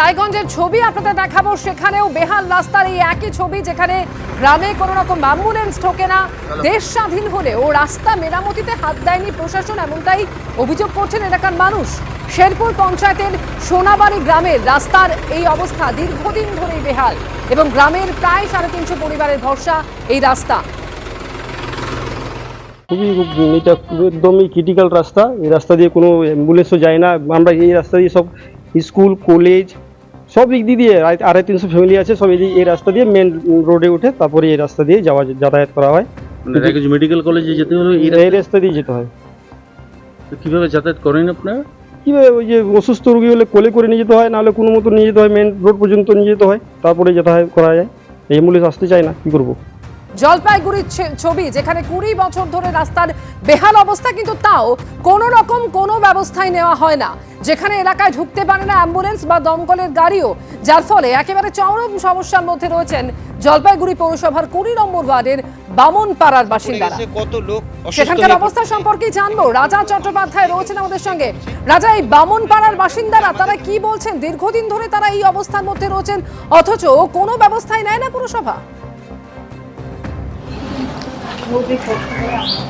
রায়গঞ্জের ছবি আপনাদের দেখাবো। সেখানেও বেহাল রাস্তার এই একই ছবি যেখানে গ্রামে কোনো রকম অ্যাম্বুলেন্স ঢোকে না। দেশ স্বাধীন হলেও রাস্তা মেরামতিতে হাত দেয়নি প্রশাসন এমনটাই অভিযোগ করছেন এলাকার মানুষ। শেরপুর পঞ্চায়েতের সোনাবাড়ি গ্রামের রাস্তার এই অবস্থা দীর্ঘদিন ধরেই বেহাল এবং গ্রামের প্রায় সাড়ে তিনশো পরিবারের ভরসা এই রাস্তা। খুবই এটা একদমই ক্রিটিক্যাল রাস্তা। এই রাস্তা দিয়ে কোনো অ্যাম্বুলেন্সও যায় না। আমরা এই রাস্তা দিয়ে সব স্কুল কলেজ সব দিক দিয়ে আড়াই- তিনশো ফ্যামিলি আছে সব এই এই রাস্তা দিয়ে মেন রোডে উঠে তারপরে এই রাস্তা দিয়ে যাওয়া যাতায়াত করা হয়। মানে রায়গঞ্জ মেডিকেল কলেজে যেতে হলে এই এই রাস্তা দিয়ে যেতে হয়। তো কীভাবে যাতায়াত করেন আপনারা? কীভাবে ওই যে অসুস্থ রোগী হলে কোলে করে নিয়ে যেতে হয় নাহলে কোনো মতো নিয়ে যেতে হয় মেন রোড পর্যন্ত নিয়ে যেতে হয় তারপরে যাতায়াত করা যায়। অ্যাম্বুলেন্স আসতে চায় না কী করব? জলপাইগুড়ির ছবি যেখানে কুড়ি বছর ধরে রাস্তার বেহাল অবস্থা কিন্তু তাও কোনো রকম কোনো ব্যবস্থাই নেওয়া হয় না। যেখানে এলাকায় ঢুকতে পারে না অ্যাম্বুলেন্স বা দমকলের গাড়িও যার ফলে একেবারে চরম সমস্যার মধ্যে রয়েছেন জলপাইগুড়ি পৌরসভার কুড়ি নম্বর ওয়ার্ডের বামন পাড়ার বাসিন্দারা কত লোক সেখানকার অবস্থা সম্পর্কে জানব। রাজা চট্টোপাধ্যায় রয়েছেন আমাদের সঙ্গে। রাজা এই বামন পাড়ার বাসিন্দারা তারা কি বলছেন? দীর্ঘদিন ধরে তারা এই অবস্থার মধ্যে রয়েছেন অথচ কোনো ব্যবস্থাই নেয় না পুরসভা।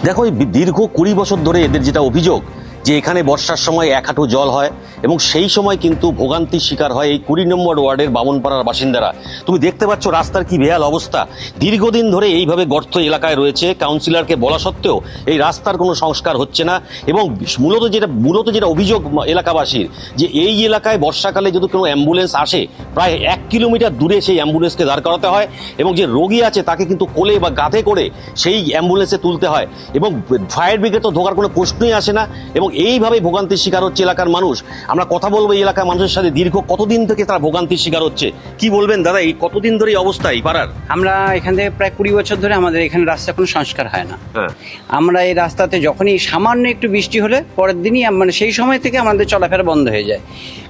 দেখো দীর্ঘ কুড়ি বছর ধরে এদের যেটা অভিযোগ যে এখানে বর্ষার সময় এক হাঁটু জল হয় এবং সেই সময় কিন্তু ভোগান্তির শিকার হয় এই কুড়ি নম্বর ওয়ার্ডের বামনপাড়ার বাসিন্দারা। তুমি দেখতে পাচ্ছ রাস্তার কি বেহাল অবস্থা। দীর্ঘদিন ধরে এইভাবে গর্ত এলাকায় রয়েছে। কাউন্সিলরকে বলা সত্ত্বেও এই রাস্তার কোনো সংস্কার হচ্ছে না এবং মূলত যেটা মূলত যেটা অভিযোগ এলাকাবাসীর যে এই এলাকায় বর্ষাকালে যদি কোনো অ্যাম্বুলেন্স আসে, প্রায় এক কিলোমিটার দূরে সেই অ্যাম্বুলেন্সকে দাঁড় করাতে হয় এবং যে রোগী আছে তাকে কিন্তু কোলে বা গাঁথে করে সেই অ্যাম্বুলেন্সে তুলতে হয় এবং ফায়ার ব্রিগেড তো ঢোকার কোনো প্রশ্নই আসে না এবং এইভাবে ভোগান্তির শিকার হচ্ছে এলাকার মানুষ। আমরা কথা বলব এই এলাকার মানুষের সাথে দীর্ঘ কতদিন থেকে তারা ভোগান্তির শিকার হচ্ছে? কি বলবেন দাদা এই কতদিন ধরে এই অবস্থা এই পাড়ার? আমরা এখান থেকে প্রায় কুড়ি বছর ধরে আমাদের এখানে রাস্তা কোনো সংস্কার হয় না। হ্যাঁ। আমরা এই রাস্তাতে যখনই সামান্য একটু বৃষ্টি হলে পরের দিনই মানে সেই সময় থেকে আমাদের চলাফেরা বন্ধ হয়ে যায়।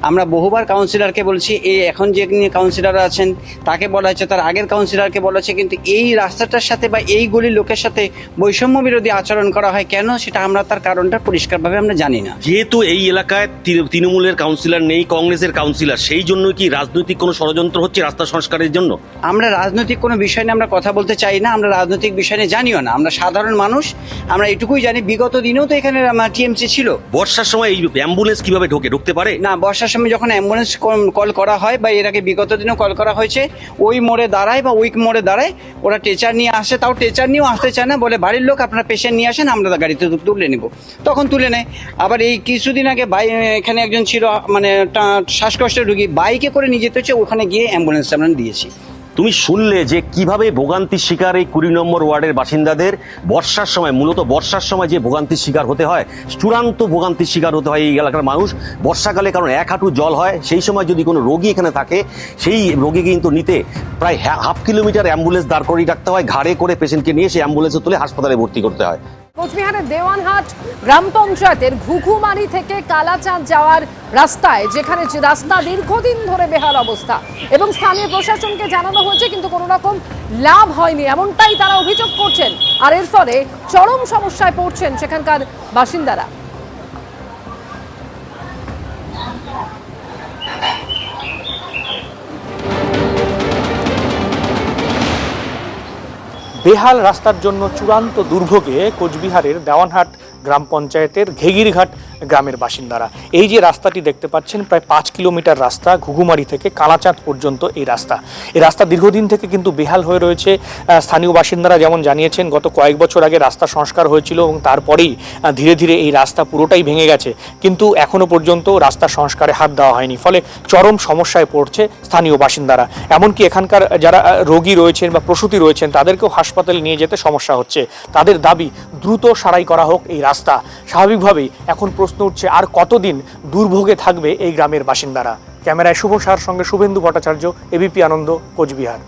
আমরা বহুবার কাউন্সিলরকে বলছি এই এখন যে কাউন্সিলর আছেন তাকে বলা হচ্ছে তার আগের কাউন্সিলরকে বলা হচ্ছে কিন্তু এই রাস্তাটার সাথে বা এই গলির লোকের সাথে বৈষম্য বিরোধী আচরণ করা হয় কেন? সেটা আমরা তার কারণটা পরিষ্কারভাবে আমরা জানি না। যেহেতু এই এলাকায় তৃণমূলের কাউন্সিলর নেই কংগ্রেসের কাউন্সিলর সেই জন্য কি রাজনৈতিক কোনো ষড়যন্ত্র হচ্ছে রাস্তা সংস্কারের জন্য? আমরা রাজনৈতিক কোনো বিষয় নিয়ে আমরা কথা বলতে চাই না আমরা রাজনৈতিক বিষয় নিয়ে জানিও না। আমরা সাধারণ মানুষ আমরা এটুকুই জানি বিগত দিনেও তো এখানে টিএমসি ছিল। বর্ষার সময় এই অ্যাম্বুলেন্স কীভাবে ঢোকে ঢুকতে পারে? না বর্ষার সময় যখন অ্যাম্বুলেন্স কল করা হয় বা এর আগে বিগত দিনেও কল করা হয়েছে ওই মোড়ে দাঁড়ায় বা ওই মোড়ে দাঁড়ায় ওরা টেচার নিয়ে আসে তাও টেচার নিয়েও আসতে চায় না বলে বাড়ির লোক আপনার পেশেন্ট নিয়ে আসেন আমরা গাড়িতে তুলে নেব। তখন তুলে নেয়। আবার এই কিছুদিন আগে বাই, এখানে একজন ছিল মানে শ্বাসকষ্টের রুগী, বাইকে করে নিয়ে যেতে হচ্ছে, ওখানে গিয়ে অ্যাম্বুলেন্স আমরা দিয়েছি। তুমি শুনলে যে কীভাবে ভোগান্তির শিকার এই কুড়ি নম্বর ওয়ার্ডের বাসিন্দাদের? বর্ষার সময়, মূলত বর্ষার সময় যে ভোগান্তির শিকার হতে হয়, চূড়ান্ত ভোগান্তির শিকার হতে হয় এই এলাকার মানুষ। বর্ষাকালে কারণ এক হাঁটু জল হয়, সেই সময় যদি কোনো রোগী এখানে থাকে, সেই রোগী কিন্তু নিতে প্রায় হাফ কিলোমিটার অ্যাম্বুলেন্স দাঁড় করিয়ে রাখতে হয়, ঘাড়ে করে পেশেন্টকে নিয়ে সেই অ্যাম্বুলেন্সে তুলে হাসপাতালে ভর্তি করতে হয়। কোচবিহারের দেওয়ানহাট গ্রাম পঞ্চায়েতের ঘুঘুমারি থেকে কালাচাঁদ যাওয়ার রাস্তায়, যেখানে রাস্তা দীর্ঘদিন ধরে বেহাল অবস্থা। এবং স্থানীয় প্রশাসনকে জানানো হয়েছে, কিন্তু কোনো রকম লাভ হয়নি। এমনটাই তারা অভিযোগ করছেন। আর এর ফলে চরম সমস্যায় পড়ছেন সেখানকার বাসিন্দারা। বেহাল রাস্তার জন্য চূড়ান্ত দুর্ভোগে কোচবিহারের দেওয়ানহাট গ্রাম পঞ্চায়েতের ঘেগিরঘাট গ্রামের বাসিন্দারা। এই যে রাস্তাটি দেখতে পাচ্ছেন, প্রায় পাঁচ কিলোমিটার রাস্তা ঘুঘুমারি থেকে কালাচাঁদ পর্যন্ত এই রাস্তা। এই রাস্তা দীর্ঘদিন থেকে কিন্তু বেহাল হয়ে রয়েছে। স্থানীয় বাসিন্দারা যেমন জানিয়েছেন, গত কয়েক বছর আগে রাস্তা সংস্কার হয়েছিল এবং তারপরেই ধীরে ধীরে এই রাস্তা পুরোটাই ভেঙে গেছে। কিন্তু এখনও পর্যন্ত রাস্তা সংস্কারে হাত দেওয়া হয়নি, ফলে চরম সমস্যায় পড়ছে স্থানীয় বাসিন্দারা। এমনকি এখানকার যারা রোগী রয়েছেন বা প্রসূতি রয়েছেন, তাদেরকেও হাসপাতালে নিয়ে যেতে সমস্যা হচ্ছে। তাদের দাবি, দ্রুত সারাই করা হোক এই রাস্তা। স্বাভাবিকভাবেই এখন প্রশ্ন উঠছে, আর কতদিন দুর্ভোগে থাকবে এই গ্রামের বাসিন্দারা? ক্যামেরায় শুভ সার, সঙ্গে শুভেন্দু ভট্টাচার্য এবিপি আনন্দ, কোচবিহার।